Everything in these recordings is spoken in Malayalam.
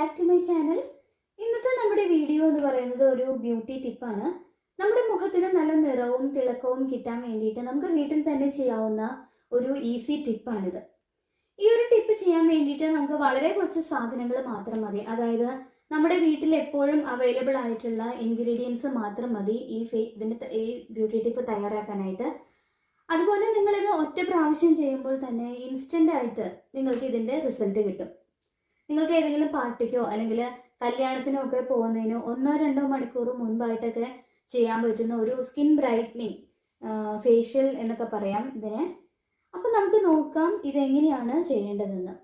ബാക്ക് ടു മൈ ചാനൽ ഇന്നത്തെ നമ്മുടെ വീഡിയോ എന്ന് പറയുന്നത് ഒരു ബ്യൂട്ടി ടിപ്പാണ് നമ്മുടെ മുഖത്തിന് നല്ല നിറവും തിളക്കവും കിട്ടാൻ വേണ്ടിയിട്ട് നമുക്ക് വീട്ടിൽ തന്നെ ചെയ്യാവുന്ന ഒരു ഈസി ടിപ്പാണിത് ഈ ഒരു ടിപ്പ് ചെയ്യാൻ വേണ്ടിയിട്ട് നമുക്ക് വളരെ കുറച്ച് സാധനങ്ങൾ മാത്രം മതി. അതായത് നമ്മുടെ വീട്ടിൽ എപ്പോഴും അവൈലബിൾ ആയിട്ടുള്ള ഇൻഗ്രീഡിയൻസ് മാത്രം മതി ഈ ഫേ ഇതിന്റെ ഈ ബ്യൂട്ടി ടിപ്പ് തയ്യാറാക്കാനായിട്ട്. അതുപോലെ നിങ്ങളിത് ഒറ്റ പ്രാവശ്യം ചെയ്യുമ്പോൾ തന്നെ ഇൻസ്റ്റന്റ് ആയിട്ട് നിങ്ങൾക്ക് ഇതിന്റെ റിസൾട്ട് കിട്ടും. നിങ്ങൾക്ക് ഏതെങ്കിലും പാർട്ടിക്കോ അല്ലെങ്കിൽ കല്യാണത്തിനോ ഒക്കെ പോകുന്നതിന് ഒന്നോ രണ്ടോ മണിക്കൂർ മുൻപായിട്ടൊക്കെ ചെയ്യാൻ പറ്റുന്ന ഒരു സ്കിൻ ബ്രൈറ്റനിങ് ഫേഷ്യൽ എന്നൊക്കെ പറയാം ഇതിനെ. അപ്പം നമുക്ക് നോക്കാം ഇതെങ്ങനെയാണ് ചെയ്യേണ്ടതെന്ന്.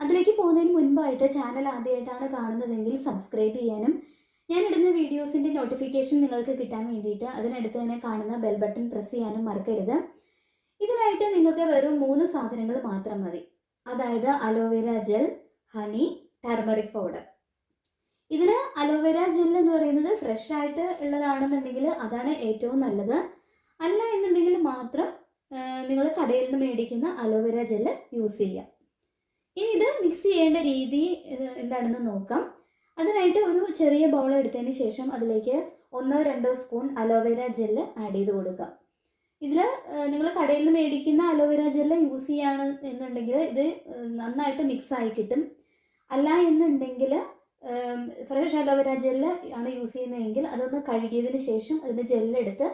അതിലേക്ക് പോകുന്നതിന് മുൻപായിട്ട് ചാനൽ ആദ്യമായിട്ടാണ് കാണുന്നതെങ്കിൽ സബ്സ്ക്രൈബ് ചെയ്യാനും ഞാൻ ഇടുന്ന വീഡിയോസിന്റെ നോട്ടിഫിക്കേഷൻ നിങ്ങൾക്ക് കിട്ടാൻ വേണ്ടിയിട്ട് അതിനടുത്ത് തന്നെ കാണുന്ന ബെൽ ബട്ടൺ പ്രസ് ചെയ്യാനും മറക്കരുത്. ഇതിനായിട്ട് നിങ്ങൾക്ക് വെറും മൂന്ന് സാധനങ്ങൾ മാത്രം മതി. അതായത് aloe vera gel honey turmeric powder ഇതിൽ അലോവേര ജെൽ എന്ന് പറയുന്നത് ഫ്രഷ് ആയിട്ട് ഉള്ളതാണെന്നുണ്ടെങ്കിൽ അതാണ് ഏറ്റവും നല്ലത്. അല്ല എന്നുണ്ടെങ്കിൽ മാത്രം നിങ്ങൾ കടയിൽ നിന്ന് മേടിക്കുന്ന അലോവേര ജെൽ യൂസ് ചെയ്യാം ഇനി ഇത് മിക്സ് ചെയ്യേണ്ട രീതി എന്താണെന്ന് നോക്കാം. അതിനായിട്ട് ഒരു ചെറിയ ബൗൾ എടുത്തതിന് ശേഷം അതിലേക്ക് ഒന്നോ രണ്ടോ സ്പൂൺ അലോവേര ജെൽ ആഡ് ചെയ്ത് കൊടുക്കുക. ഇതിൽ നിങ്ങൾ കടയിൽ നിന്ന് മേടിക്കുന്ന അലോവേര ജെല്ല് യൂസ് ചെയ്യുകയാണ് എന്നുണ്ടെങ്കിൽ ഇത് നന്നായിട്ട് മിക്സ് ആയി കിട്ടും. അല്ല എന്നുണ്ടെങ്കിൽ ഫ്രഷ് അലോവേര ജെല്ല് ആണ് യൂസ് ചെയ്യുന്നതെങ്കിൽ അതൊന്ന് കഴുകിയതിന് ശേഷം അതിന്റെ ജെല്ലെടുത്ത്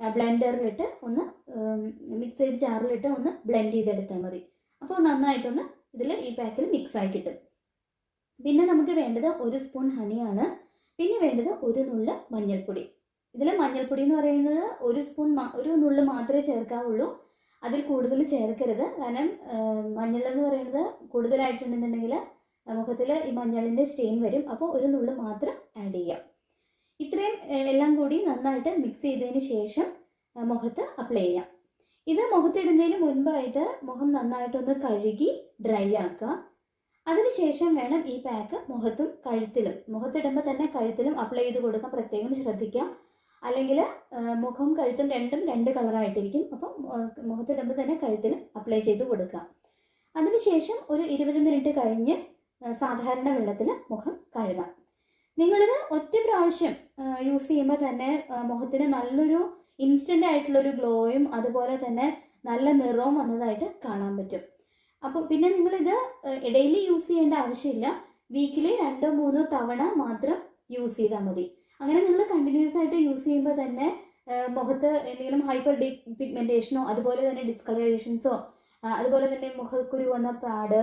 ബ്ലെൻഡറിലിട്ട് ഒന്ന് മിക്സഡ് ജാറിലിട്ട് ഒന്ന് ബ്ലെൻഡ് ചെയ്തെടുത്താൽ മതി. അപ്പോൾ നന്നായിട്ടൊന്ന് ഇതിൽ ഈ പാക്കിൽ മിക്സ് ആയി കിട്ടും. പിന്നെ നമുക്ക് വേണ്ടത് ഒരു സ്പൂൺ ഹണിയാണ് പിന്നെ വേണ്ടത് ഒരു നുള്ള് മഞ്ഞൾപ്പൊടി. ഇതിൽ മഞ്ഞൾപ്പൊടി എന്ന് പറയുന്നത് ഒരു സ്പൂൺ ഒരു നുള്ള് മാത്രമേ ചേർക്കാവുള്ളൂ. അതിൽ കൂടുതൽ ചേർക്കരുത്. കാരണം മഞ്ഞൾ എന്ന് പറയുന്നത് കൂടുതലായിട്ടുണ്ടെന്നുണ്ടെങ്കിൽ മുഖത്തിൽ ഈ മഞ്ഞളിന്റെ സ്റ്റെയിൻ വരും. അപ്പോൾ ഒരു നുള്ളു മാത്രം ആഡ് ചെയ്യാം. ഇത്രയും എല്ലാം കൂടി നന്നായിട്ട് മിക്സ് ചെയ്തതിന് ശേഷം മുഖത്ത് അപ്ലൈ ചെയ്യാം. ഇത് മുഖത്തിടുന്നതിന് മുൻപായിട്ട് മുഖം നന്നായിട്ടൊന്ന് കഴുകി ഡ്രൈ ആക്കുക. അതിനുശേഷം വേണം ഈ പാക്ക് മുഖത്തും കഴുത്തിലും. മുഖത്തിടുമ്പോൾ തന്നെ കഴുത്തിലും അപ്ലൈ ചെയ്ത് കൊടുക്കാൻ പ്രത്യേകം ശ്രദ്ധിക്കുക അല്ലെങ്കിൽ മുഖം കഴുത്തും രണ്ടും രണ്ട് കളറായിട്ടിരിക്കും അപ്പം മുഖ- മുഖത്തിടുമ്പോൾ തന്നെ കഴുത്തിലും അപ്ലൈ ചെയ്ത് കൊടുക്കുക അതിനുശേഷം ഒരു ഇരുപത് മിനിറ്റ് കഴിഞ്ഞ് സാധാരണ വെള്ളത്തിൽ മുഖം കഴുകാം. നിങ്ങളിത് ഒറ്റ പ്രാവശ്യം യൂസ് ചെയ്യുമ്പോൾ തന്നെ മുഖത്തിന് നല്ലൊരു ഇൻസ്റ്റന്റ് ആയിട്ടുള്ളൊരു ഗ്ലോയും അതുപോലെ തന്നെ നല്ല നിറവും വന്നതായിട്ട് കാണാൻ പറ്റും. അപ്പോൾ പിന്നെ നിങ്ങളിത് ഡെയിലി യൂസ് ചെയ്യേണ്ട ആവശ്യമില്ല. വീക്കിലി രണ്ടോ മൂന്നോ തവണ മാത്രം യൂസ് ചെയ്താൽ മതി. അങ്ങനെ നിങ്ങൾ കണ്ടിന്യൂസ് ആയിട്ട് യൂസ് ചെയ്യുമ്പോൾ തന്നെ മുഖത്ത് എന്തെങ്കിലും ഹൈപ്പർ ഡി പിഗ്മെന്റേഷനോ അതുപോലെ തന്നെ ഡിസ്കളറേഷൻസോ അതുപോലെ തന്നെ മുഖക്കുരു വന്ന പാട്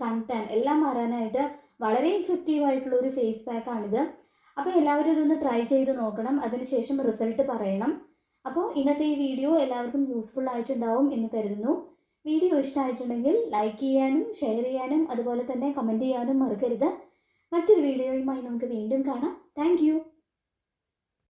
സൺ ടാൻ എല്ലാം മാറാനായിട്ട് വളരെ ഇഫക്റ്റീവ് ആയിട്ടുള്ള ഒരു ഫേസ് പാക്കാണിത് അപ്പോൾ എല്ലാവരും ഇതൊന്ന് ട്രൈ ചെയ്ത് നോക്കണം. അതിനുശേഷം റിസൾട്ട് പറയണം. അപ്പോൾ ഇന്നത്തെ ഈ വീഡിയോ എല്ലാവർക്കും യൂസ്ഫുൾ ആയിട്ടുണ്ടാവും എന്ന് കരുതുന്നു. വീഡിയോ ഇഷ്ടമായിട്ടുണ്ടെങ്കിൽ ലൈക്ക് ചെയ്യാനും ഷെയർ ചെയ്യാനും അതുപോലെ തന്നെ കമന്റ് ചെയ്യാനും മറക്കരുത്. മറ്റൊരു വീഡിയോയുമായി നമുക്ക് വീണ്ടും കാണാം. താങ്ക്